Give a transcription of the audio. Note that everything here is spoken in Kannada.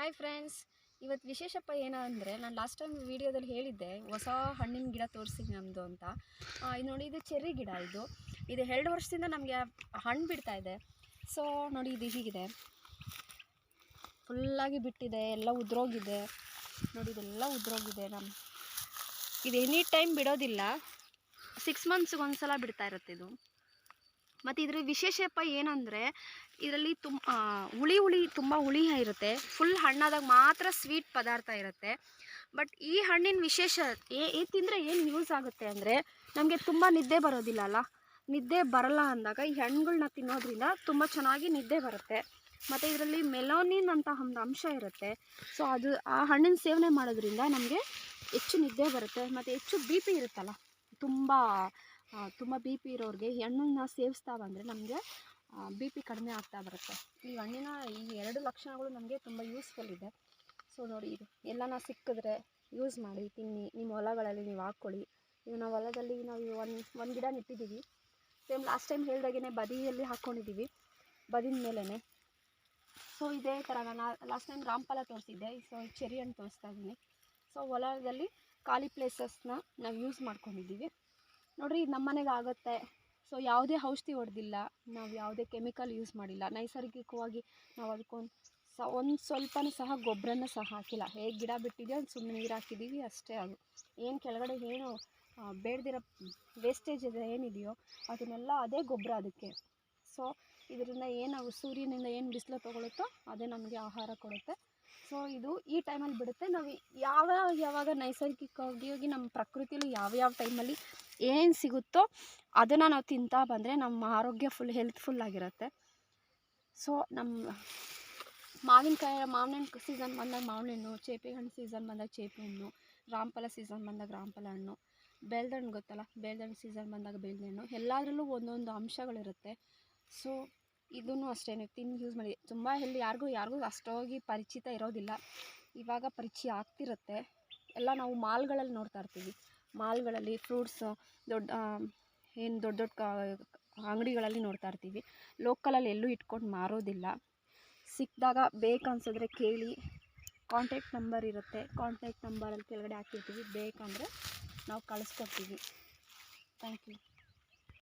ಹಾಯ್ ಫ್ರೆಂಡ್ಸ್ ಇವತ್ತು ವಿಶೇಷಪ್ಪ ಏನಂದರೆ ನಾನು ಲಾಸ್ಟ್ ಟೈಮ್ ವೀಡಿಯೋದಲ್ಲಿ ಹೇಳಿದ್ದೆ, ಹೊಸ ಹಣ್ಣಿನ ಗಿಡ ತೋರಿಸ್ತೀನಿ ನಮ್ಮದು ಅಂತ. ಇದು ನೋಡಿ, ಇದು ಚೆರ್ರಿ ಗಿಡ ಇದು. ಇದು ಎರಡು ವರ್ಷದಿಂದ ನಮಗೆ ಹಣ್ಣು ಬಿಡ್ತಾ ಇದೆ. ಸೊ ನೋಡಿ, ಇದು ಹೀಗಿದೆ. ಫುಲ್ಲಾಗಿ ಬಿಟ್ಟಿದೆ, ಎಲ್ಲ ಉದ್ರೋಗಿದೆ. ನೋಡಿ, ಇದೆಲ್ಲ ಉದ್ರೋಗಿದೆ ನಮ್ಮ ಇದು ಎನಿ ಟೈಮ್ ಬಿಡೋದಿಲ್ಲ. ಸಿಕ್ಸ್ ಮಂತ್ಸ್ಗೆ ಒಂದು ಸಲ ಬಿಡ್ತಾ ಇರುತ್ತೆ ಇದು. ಮತ್ತು ಇದ್ರ ವಿಶೇಷಪ್ಪ ಏನಂದರೆ, ಇದರಲ್ಲಿ ತುಮ್ ಹುಳಿ ಹುಳಿ ತುಂಬ ಹುಳಿ ಇರುತ್ತೆ. ಫುಲ್ ಹಣ್ಣಾದಾಗ ಮಾತ್ರ ಸ್ವೀಟ್ ಪದಾರ್ಥ ಇರುತ್ತೆ. ಬಟ್ ಈ ಹಣ್ಣಿನ ವಿಶೇಷ ಏ ತಿಂದರೆ ಏನು ಯೂಸ್ ಆಗುತ್ತೆ ಅಂದರೆ, ನಮಗೆ ತುಂಬ ನಿದ್ದೆ ಬರೋದಿಲ್ಲ ಅಲ್ಲ? ನಿದ್ದೆ ಬರಲ್ಲ ಅಂದಾಗ ಈ ಹಣ್ಣುಗಳನ್ನ ತಿನ್ನೋದ್ರಿಂದ ತುಂಬ ಚೆನ್ನಾಗಿ ನಿದ್ದೆ ಬರುತ್ತೆ. ಮತ್ತು ಇದರಲ್ಲಿ ಮೆಲೋನಿನ್ ಅಂತ ಒಂದು ಅಂಶ ಇರುತ್ತೆ. ಸೊ ಅದು, ಆ ಹಣ್ಣಿನ ಸೇವನೆ ಮಾಡೋದ್ರಿಂದ ನಮಗೆ ಹೆಚ್ಚು ನಿದ್ದೆ ಬರುತ್ತೆ. ಮತ್ತು ಹೆಚ್ಚು ಬಿ ಪಿ ಇರುತ್ತಲ್ಲ? ತುಂಬ ತುಂಬ ಬಿ ಪಿ ಇರೋರಿಗೆ ಈ ಹಣ್ಣನ್ನ ಸೇವಿಸ್ತಾ ಬಂದರೆ ನಮಗೆ ಬಿ ಪಿ ಕಡಿಮೆ ಆಗ್ತಾ ಬರುತ್ತೆ. ಈ ಹಣ್ಣಿನ ಈ ಎರಡು ಲಕ್ಷಣಗಳು ನಮಗೆ ತುಂಬ ಯೂಸ್ಫುಲ್ ಇದೆ. ಸೊ ನೋಡಿ ಇದು. ಎಲ್ಲನ ಸಿಕ್ಕಿದ್ರೆ ಯೂಸ್ ಮಾಡಿ, ತಿನ್ನಿ. ನಿಮ್ಮ ಹೊಲಗಳಲ್ಲಿ ನೀವು ಹಾಕ್ಕೊಳ್ಳಿ. ಈಗ ನಾವು ಹೊಲದಲ್ಲಿ ನಾವು ಒಂದು ಒಂದು ಗಿಡ ನೆಟ್ಟಿದ್ದೀವಿ ಸೇಮ್ ಲಾಸ್ಟ್ ಟೈಮ್ ಹೇಳ್ದಾಗೆ ಬದಿಯಲ್ಲಿ ಹಾಕ್ಕೊಂಡಿದ್ದೀವಿ ಬದಿನ ಮೇಲೇ ಸೊ ಇದೇ ಥರ ನಾನು ಲಾಸ್ಟ್ ಟೈಮ್ ರಾಮಫಲ ತೋರಿಸಿದ್ದೆ. ಸೊ ಚೆರಿ ಹಣ್ಣು ತೋರಿಸ್ತಾ ಇದ್ದೀನಿ. ಸೊ ಹೊಲದಲ್ಲಿ ಖಾಲಿ ಪ್ಲೇಸಸ್ನ ನಾವು ಯೂಸ್ ಮಾಡ್ಕೊಂಡಿದ್ದೀವಿ. ನೋಡ್ರಿ ಇದು ನಮ್ಮ ಮನೆಗೆ ಆಗುತ್ತೆ ಸೊ ಯಾವುದೇ ಔಷಧಿ ಹೊಡೆದಿಲ್ಲ. ನಾವು ಯಾವುದೇ ಕೆಮಿಕಲ್ ಯೂಸ್ ಮಾಡಿಲ್ಲ. ನೈಸರ್ಗಿಕವಾಗಿ ನಾವು ಅದಕ್ಕೊಂದು ಸ, ಒಂದು ಸ್ವಲ್ಪನೂ ಸಹ ಗೊಬ್ಬರನ ಸಹ ಹಾಕಿಲ್ಲ. ಹೇಗೆ ಗಿಡ ಬಿಟ್ಟಿದೆಯೋ ಒಂದು ಸುಮ್ಮನೆ ನೀರು ಹಾಕಿದ್ದೀವಿ ಅಷ್ಟೇ ಅದು. ಏನು ಕೆಳಗಡೆ ಏನು ಬೇಡದಿರೋ ವೇಸ್ಟೇಜ್ ಇದೆ, ಏನಿದೆಯೋ ಅದನ್ನೆಲ್ಲ ಅದೇ ಗೊಬ್ಬರ ಅದಕ್ಕೆ. ಸೊ ಇದರಿಂದ ಏನು ಸೂರ್ಯನಿಂದ ಏನು ಬಿಸಿಲು ತೊಗೊಳುತ್ತೋ, ಅದೇ ನಮಗೆ ಆಹಾರ ಕೊಡುತ್ತೆ. ಸೊ ಇದು ಈ ಟೈಮಲ್ಲಿ ಬಿಡುತ್ತೆ. ನಾವು ಯಾವ ಯಾವಾಗ ನೈಸರ್ಗಿಕವಾಗಿ ನಮ್ಮ ಪ್ರಕೃತಿಲಿ ಯಾವ ಯಾವ ಟೈಮಲ್ಲಿ ಏನು ಸಿಗುತ್ತೋ ಅದನ್ನು ನಾವು ತಿಂತಾ ಬಂದರೆ ನಮ್ಮ ಆರೋಗ್ಯ ಫುಲ್ ಹೆಲ್ತ್ಫುಲ್ ಆಗಿರುತ್ತೆ. ಸೊ ನಮ್ಮ ಮಾವಿನಕಾಯಿ, ಮಾವಿನ ಹಣ್ಣು ಸೀಸನ್ ಬಂದಾಗ ಮಾವಿನ ಹಣ್ಣು ಚೇಪೆ ಹಣ್ಣು ಸೀಸನ್ ಬಂದಾಗ ಚೇಪೆ ಹಣ್ಣು, ರಾಮಫಲ ಸೀಸನ್ ಬಂದಾಗ ರಾಮಫಲ ಹಣ್ಣು, ಬೆಳ್ದಣ್ಣು ಗೊತ್ತಲ್ಲ? ಬೆಳ್ದಣ್ಣು ಸೀಸನ್ ಬಂದಾಗ ಬೆಳ್ದಣ್ಣು, ಎಲ್ಲದರಲ್ಲೂ ಒಂದೊಂದು ಅಂಶಗಳಿರುತ್ತೆ. ಸೊ ಇದೂ ಅಷ್ಟೇ ತಿನ್ ಯೂಸ್ ಮಾಡಿ. ತುಂಬ ಎಲ್ಲಿ ಯಾರಿಗೂ ಯಾರಿಗೂ ಅಷ್ಟೋಗಿ ಪರಿಚಿತ ಇರೋದಿಲ್ಲ. ಇವಾಗ ಪರಿಚಯ ಆಗ್ತಿರುತ್ತೆ. ಎಲ್ಲ ನಾವು ಮಾಲ್ಗಳಲ್ಲಿ ನೋಡ್ತಾ ಇರ್ತೀವಿ. ಮಾಲ್ಗಳಲ್ಲಿ ಫ್ರೂಟ್ಸ್ ದೊಡ್ಡ ಏನು ದೊಡ್ಡ ದೊಡ್ಡ ಅಂಗಡಿಗಳಲ್ಲಿ ನೋಡ್ತಾ ಇರ್ತೀವಿ. ಲೋಕಲಲ್ಲಿ ಎಲ್ಲೂ ಇಟ್ಕೊಂಡು ಮಾರೋದಿಲ್ಲ. ಸಿಕ್ಕಿದಾಗ ಬೇಕನ್ಸಿದ್ರೆ ಕೇಳಿ. ಕಾಂಟ್ಯಾಕ್ಟ್ ನಂಬರ್ ಇರುತ್ತೆ. ಕಾಂಟ್ಯಾಕ್ಟ್ ನಂಬರಲ್ಲಿ ಕೆಳಗಡೆ ಹಾಕಿರ್ತೀವಿ. ಬೇಕಂದರೆ ನಾವು ಕಳಿಸ್ಕೊಡ್ತೀವಿ. Thank you